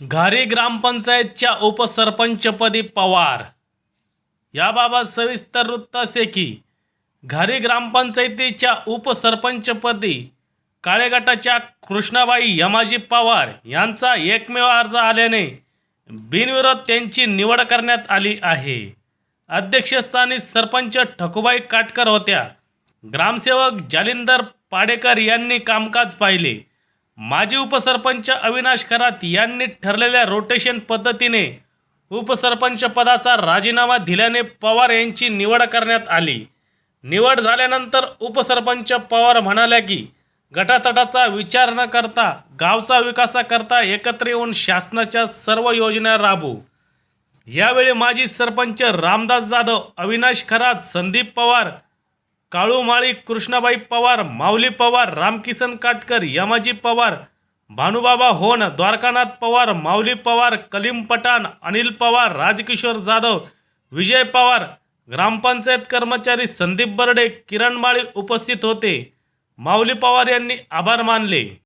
घारी ग्रामपंचायतच्या उपसरपंचपदी पवार. याबाबत सविस्तर वृत्त असे की घारी ग्रामपंचायतीच्या उपसरपंचपदी काळेगटाच्या कृष्णाबाई यमाजी पवार यांचा एकमेव अर्ज आल्याने बिनविरोध त्यांची निवड करण्यात आली आहे. अध्यक्षस्थानी सरपंच ठकुबाई काटकर होत्या. ग्रामसेवक जालिंदर पाडेकर यांनी कामकाज पाहिले. माजी उपसरपंच अविनाश खरात यांनी ठरलेल्या रोटेशन पद्धतीने उपसरपंच पदाचा राजीनामा दिल्याने पवार यांची निवड करण्यात आली. निवड झाल्यानंतर उपसरपंच पवार म्हणाल्या की गटातटाचा विचार न करता गावचा विकासाकरता एकत्र येऊन शासनाच्या सर्व योजना राबवू. यावेळी माजी सरपंच रामदास जाधव अविनाश खरात संदीप पवार काळूमाळी कृष्णाबाई पवार माऊली पवार रामकिसन काटकर यमाजी पवार भानुबाबा होन द्वारकानाथ पवार माऊली पवार कलीम पठाण अनिल पवार राजकिशोर जाधव विजय पवार ग्रामपंचायत कर्मचारी संदीप बर्डे किरण माळी उपस्थित होते. माऊली पवार यांनी आभार मानले.